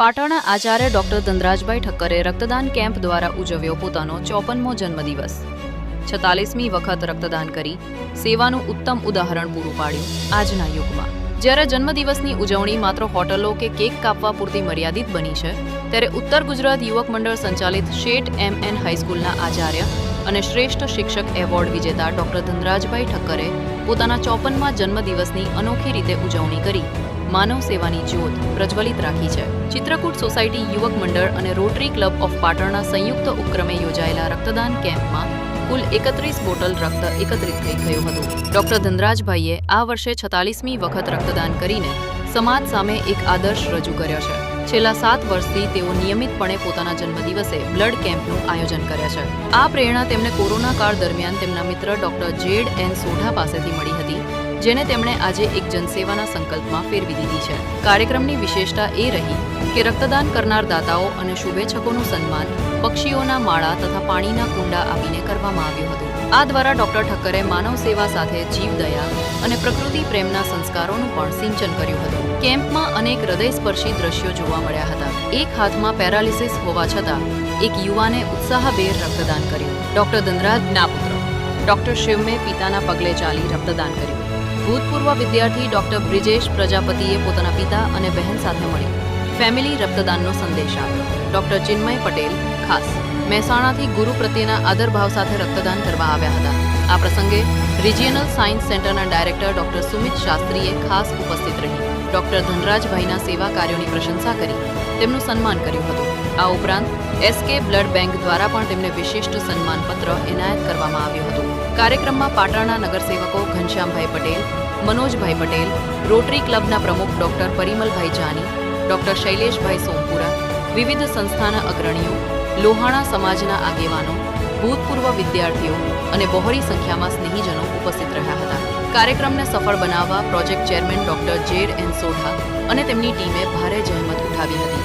પાટણના આચાર્ય ડોક્ટર ધનરાજભાઈ ઠક્કરે રક્તદાન કેમ્પ દ્વારા ઉજવ્યો પોતાનો ચોપનમો જન્મદિવસ. છતાલીસમી વખત રક્તદાન કરી સેવાનું ઉત્તમ ઉદાહરણ પૂરું પાડ્યું આજના યુગમાં. જ્યારે જન્મદિવસની ઉજવણી માત્ર હોટલો કે કેક કાપવા પૂરતી મર્યાદિત બની છે, ત્યારે ઉત્તર ગુજરાત યુવક મંડળ સંચાલિત શેઠ એમ એન હાઈસ્કૂલના આચાર્ય અને શ્રેષ્ઠ શિક્ષક એવોર્ડ વિજેતા ડોક્ટર ધનરાજભાઈ ઠક્કરે પોતાના ચોપનમાં જન્મદિવસની અનોખી રીતે ઉજવણી કરી. માનવ સેવાની જ્યોત પ્રજ્વલિત રાખી છે. ચિત્રકૂટ સોસાયટી યુવક મંડળ અને રોટરી ક્લબ ઓફ પાટણના સંયુક્ત ઉપક્રમે યોજાયેલા રક્તદાન કેમ્પમાં કુલ એકત્રીસ બોટલ રક્ત એકત્રિત થઈ ગયું હતું. ડોક્ટર ધનરાજભાઈએ આ વર્ષે છતાલીસમી વખત રક્તદાન કરીને સમાજ સામે એક આદર્શ રજૂ કર્યો છે. છેલ્લા સાત વર્ષથી તેઓ નિયમિતપણે પોતાના જન્મદિવસે બ્લડ કેમ્પનું આયોજન કરે છે. આ પ્રેરણા તેમને કોરોના કાળ દરમિયાન તેમના મિત્ર ડોક્ટર જેડ એન સોઢા પાસેથી મળી હતી. જેને તેમણે આજે એક જનસેવાના સંકલ્પમાં ફેરવી દીધી છે. કાર્યક્રમની વિશેષતા એ રહી કે રક્તદાન કરનાર દાતાઓ અને શુભેચ્છકોનું સન્માન પક્ષીઓના માળા તથા પાણીના કુંડા આપીને કરવામાં આવ્યું હતું. આ દ્વારા ડોક્ટર ઠક્કરે માનવ સેવા સાથે જીવદયા અને પ્રકૃતિ પ્રેમના સંસ્કારોનું પણ સિંચન કર્યું હતું. કેમ્પમાં અનેક હૃદયસ્પર્શી દ્રશ્યો જોવા મળ્યા હતા. એક હાથમાં પેરાલિસિસ હોવા છતાં એક યુવાને ઉત્સાહભેર રક્તદાન કર્યું. ડોક્ટર ધનરાજના પુત્ર. ડોક્ટર શિવમે પિતાના પગલે ચાલી રક્તદાન કર્યું. ભૂતપૂર્વ વિદ્યાર્થી ડોક્ટર બ્રિજેશ પ્રજાપતિએ પોતાના પિતા અને બહેન સાથે મળી ફેમિલી રક્તદાનનો સંદેશ આપ્યો. ડોક્ટર ચિન્મય પટેલ, ખાસ. મહેસાણાથી ગુરુ પ્રત્યેના આદરભાવ સાથે રક્તદાન કરવા આવ્યા હતા. આ પ્રસંગે રિજિયનલ સાયન્સ સેન્ટરના ડાયરેક્ટર ડોક્ટર સુમિત શાસ્ત્રીએ ખાસ ઉપસ્થિત રહી. ડોક્ટર ધનરાજભાઈના સેવા કાર્યોની પ્રશંસા કરી. તેમનું સન્માન કર્યું હતું. આ ઉપરાંત એસકે બ્લડ બેંક દ્વારા પણ તેમને વિશિષ્ટ સન્માનપત્ર એનાયત કરવામાં આવ્યું હતું. કાર્યક્રમમાં પાટણના નગરસેવકો ઘનશ્યામભાઈ પટેલ, મનોજભાઈ પટેલ રોટરી ક્લબના પ્રમુખ ડોક્ટર પરિમલભાઈ જાની, ડોક્ટર શૈલેષભાઈ સોમપુરા, વિવિધ સંસ્થાના અગ્રણીઓ, લોહાણા સમાજના આગેવાનો, ભૂતપૂર્વ વિદ્યાર્થીઓ અને બહોળી સંખ્યામાં સ્નેહીજનો ઉપસ્થિત રહ્યા હતા. કાર્યક્રમને સફળ બનાવવા project chairman doctor Z N Sodha અને તેમની ટીમે ભારે જહેમત ઉઠાવી હતી.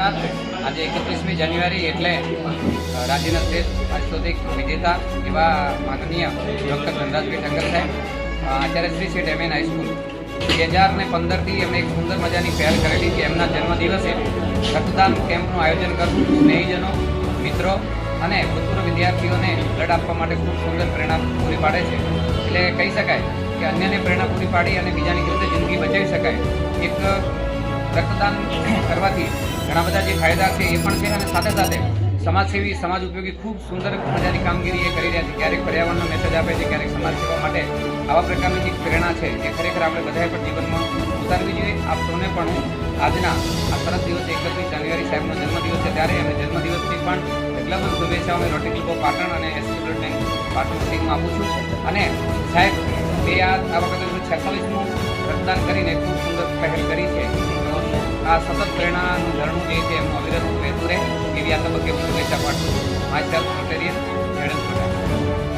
નમસ્કાર આજે એકત્રીસમી જાન્યુઆરી એટલે રાજ્યના શ્રેષ્ઠ સાંસ્કૃતિક વિજેતા એવા માનનીય ડૉક્ટર ધનરાજભાઈ ઠક્કર સાહેબ Acharya Shri M N high school બે હજાર ને પંદરથી એમણે એક સુંદર મજાની પહેલ કરેલી કે એમના જન્મદિવસે રક્તદાન કેમ્પનું આયોજન કરવું. સ્નેહીજનો, મિત્રો અને ભૂતપૂર્વ વિદ્યાર્થીઓને બ્લડ આપવા માટે ખૂબ સુંદર પ્રેરણા પૂરી પાડે છે. એટલે કહી શકાય કે અન્યને પ્રેરણા પૂરી પાડી અને બીજાની કેવી રીતે જિંદગી બચાવી શકાય. એક રક્તદાન કરવાથી ઘણા બધા જે ફાયદા છે એ પણ છે અને સાથે સાથે સમાજસેવી, સમાજ ઉપયોગી ખૂબ સુંદર મજાની કામગીરી એ કરી રહ્યા છે. ક્યારેક પર્યાવરણનો મેસેજ આપે છે, ક્યારેક સમાજ સેવા માટે. આવા પ્રકારની જે પ્રેરણા છે એ ખરેખર આપણે બધાએ પણ જીવનમાં ઉતારવી જોઈએ. આપ સૌને પણ હું આજના આ સરસ દિવસે એકત્રીસ જાન્યુઆરી સાહેબનો જન્મદિવસ છે ત્યારે એમને જન્મદિવસની પણ એટલા બધા શુભેચ્છાઓ અમે રોટી ક્લબ પાટણ અને બ્લડ બેંક પાટણ ટીમમાં આપું છું. અને સાહેબ, બે આ વખતે છેતાલીસમું રક્તદાન કરીને ખૂબ સુંદર પહેલ કરી છે. આ સતત પ્રેરણાનું ઝરણું જે છે એમનું અવિરત વહેતું રહે એવી આ તબક્કે શુભેચ્છા પાઠવું માય સેલ્ફ મેડમ